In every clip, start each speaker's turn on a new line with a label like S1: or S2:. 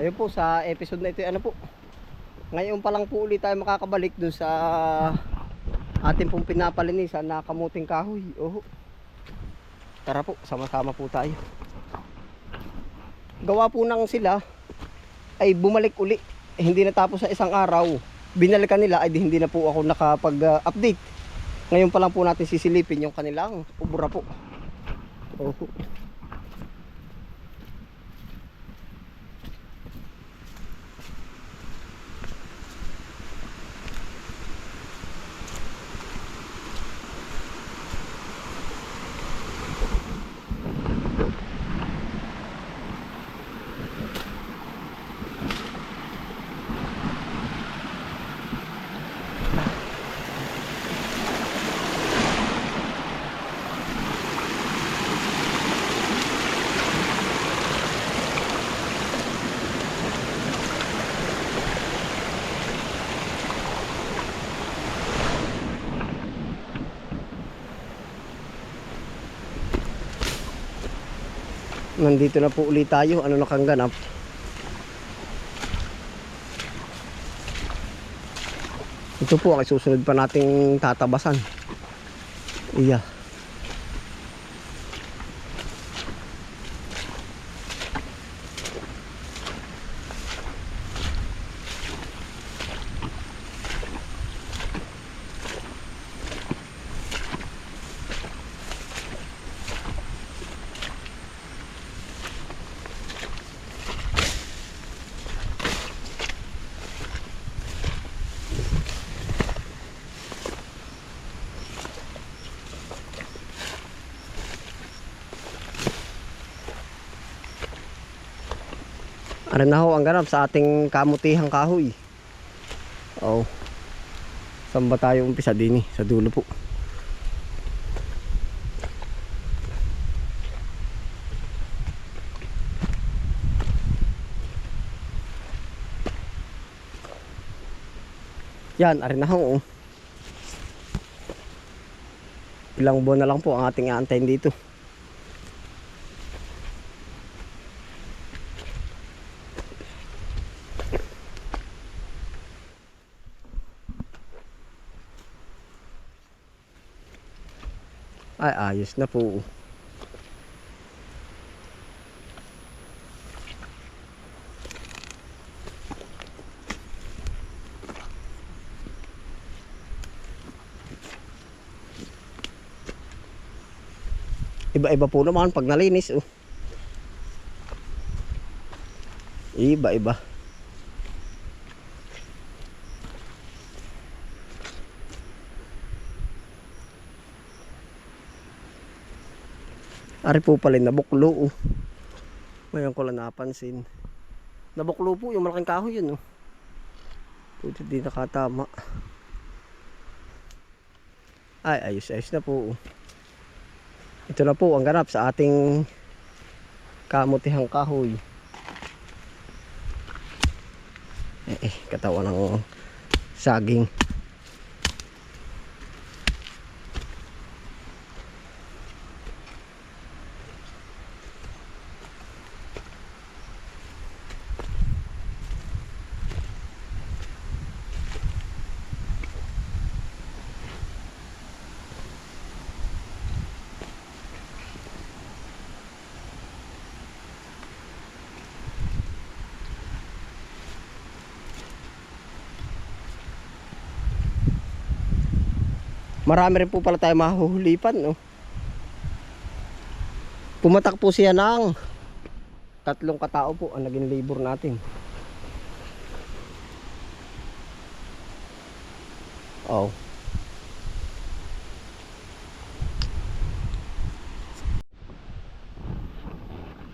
S1: Ayun po sa episode na ito, ano po. Ngayon pa lang po ulit tayo makakabalik dun sa ating pong pinapalinisan na kamuting kahoy. Oh. Tara po, sama-sama po tayo. Gawa po nang sila ay bumalik uli. Eh, hindi natapos sa isang araw. Binalikan nila ay di hindi na po ako nakapag-update. Ngayon pa lang po natin sisilipin yung kanilang ubra po. Oh. Nandito na po ulit tayo. Ano na kang ganap? Ito po ang susunod pa nating tatabasan. Iya. Ano na ho ang ganap sa ating kamutihang kahoy. Oh. Saan ba tayo umpisa din eh? Sa dulo po. Yan, arin oh. Ilang buwan na lang po ang ating aantayin dito. Ay, ayos na po. Iba-iba po naman pag nalinis. Oh. Iba-iba. Ari po pala nabuklo oh. Ngayon ko lang napansin. Nabuklo po yung malaking kahoy yun oh. Puti di nakatama. Ay, ayos ayos na po. oh. Ito na po ang ganap sa ating kamutihang kahoy. Eh, eh katawan ng saging. Marami rin po pala tayo mahuhulipan, no? Pumatak po siya ng tatlong katao po ang naging labor natin. Oh.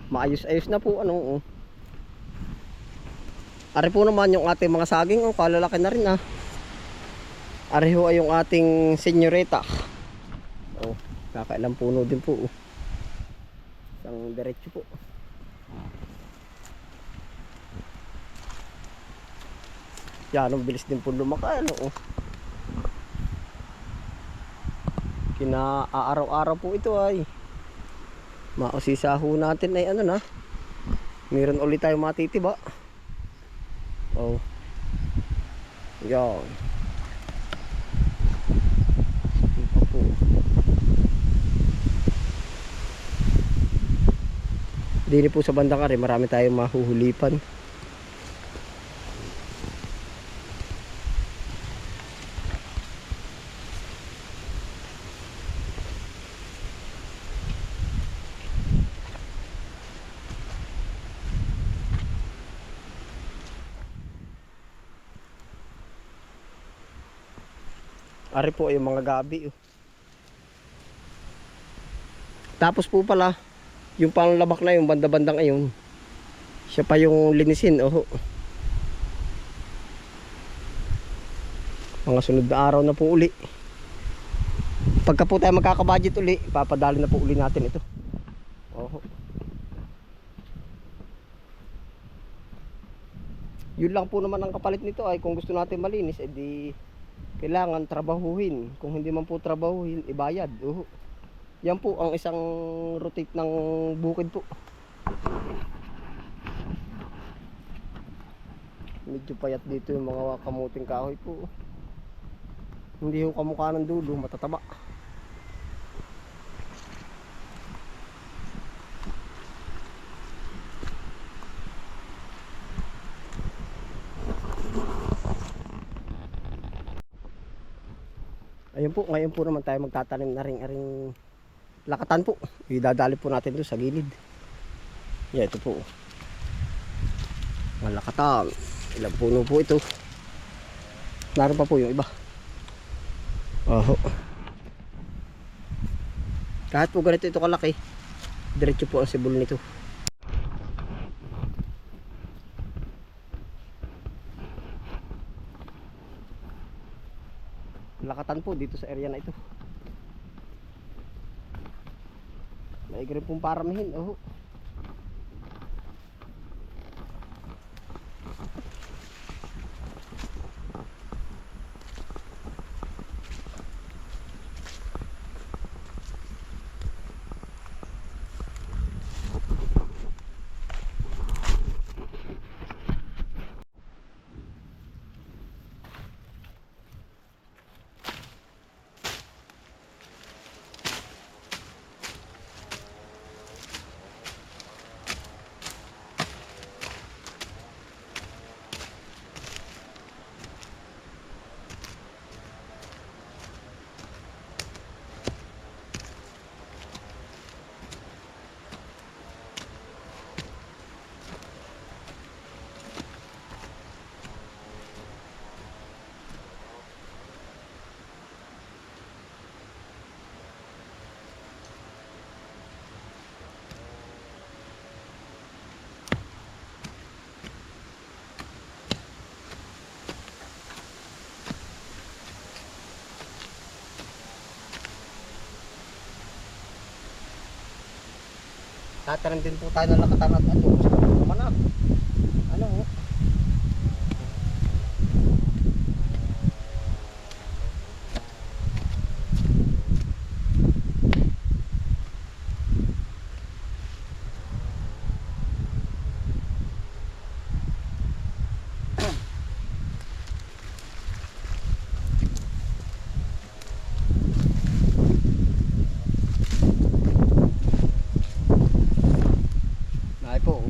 S1: Maayos-ayos na po ano. Oh. Ari po naman yung ating mga saging, oh, kalalaki na rin ah. Areho ay yung ating senyoreta. Oh, kakailang puno din po. Oh. Isang diretso po. Yan, ang bilis din po lumaka. Ano, oh. Kina-araw-araw po ito ay. Mausisa ho natin ay ano na. Meron ulit tayo matitiba. Oh. Yan. Yun pa po. Dini po sa bandang kare, marami tayong mahuhulipan. Ari po yung mga gabi. Oh. Tapos po pala, yung panglabak na yung banda-banda ngayon. Siya pa yung linisin. Oh. Mga sunod na araw na po uli. Pagka po tayo magkakabudget uli, papadali na po uli natin ito. Oh. Yun lang po naman ang kapalit nito ay kung gusto natin malinis, edi kailangan trabahuhin. Kung hindi man po trabahuhin, ibayad. Oo. Yan po ang isang rotate ng bukid po. Medyo payat dito yung mga kamuting kahoy po. Hindi yung kamukha ng dulo, matataba. Ayun po, ngayon po naman tayo magtatanim na ring aring lakatan po. Idadali po natin doon sa gilid. Yeah, ito po. Mga lakatan. Ilang puno po ito. Naroon pa po yung iba. Oho. Kahit po ganito ito kalaki, diretso po ang sibol nito. lakatan po dito sa area na ito maigi rin pong paramihin oh. Tatanim din po tayo ng lakatan at ano, sa naman ah. Ano oh. Ay po. oh.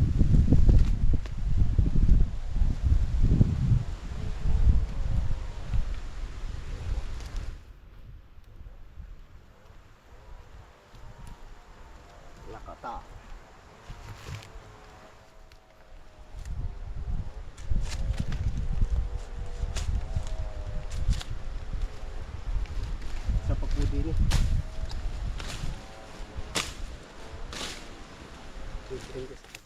S1: Lakata. Sa pa po din eh. Bibigyan ko sa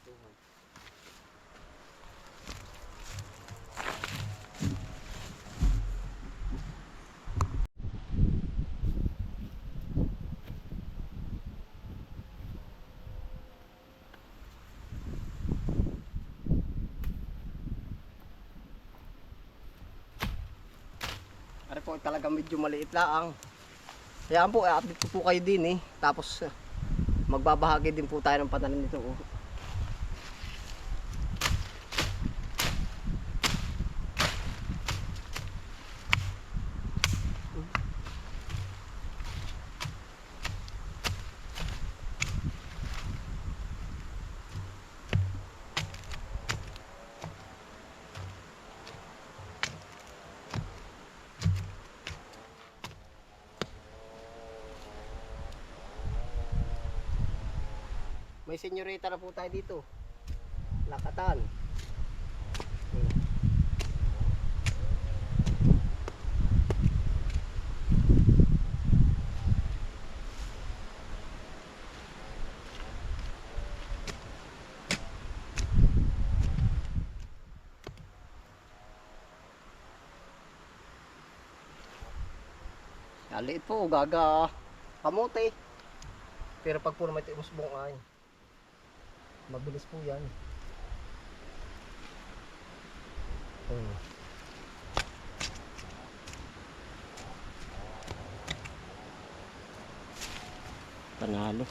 S1: talagang medyo maliit lang. Kaya po, i-update ko po kayo din eh. Tapos eh, magbabahagi din po tayo ng pananim nito. Oh. May senyorita na po tayo dito. Lakatan. Aliit po, gaga kamote. Pero pag po naman ito imusbong ay, mabilis po yan. Hmm. Panalo.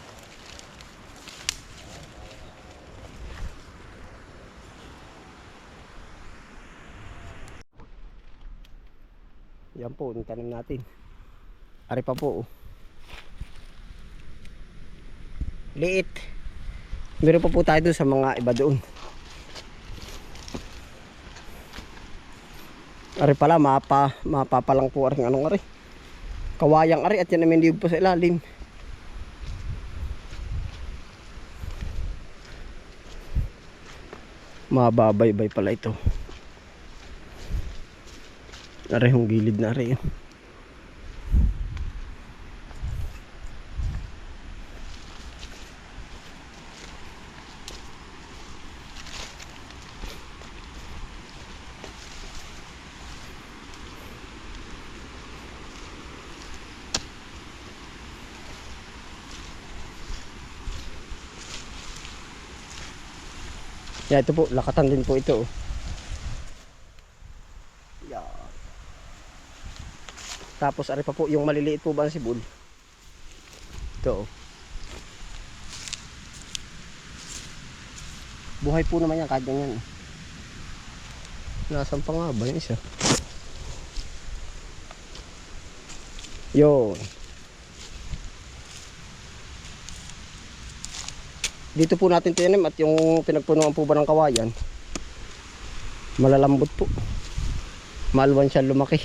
S1: Yan po, yung tanim natin. Ari pa po. oh. Liit. Meron pa po tayo doon sa mga iba doon. Ari pala, mapa, mapapa lang po aring anong ari. Kawayang ari at yan namin po sa ilalim. Mababaybay pala ito. Ari yung gilid na ari. yun. Yeah, ito po, lakatan din po ito. oh. Yan. Tapos ari pa po yung maliliit po ba ang sibol. Ito. oh. Buhay po naman yan kahit ganyan. eh. Nasaan pa nga ba yung isa? Yun. Dito po natin tinanim at yung pinagpunuan po ba ng kawayan. Malalambot po. Malwan siya lumaki.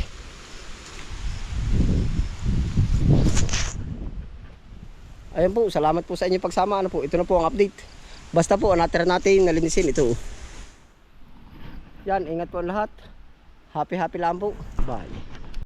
S1: Ayan po, salamat po sa inyo pagsama. Ano po, ito na po ang update. Basta po, natira natin nalinisin ito. Yan, ingat po lahat. Happy happy lang po. Bye.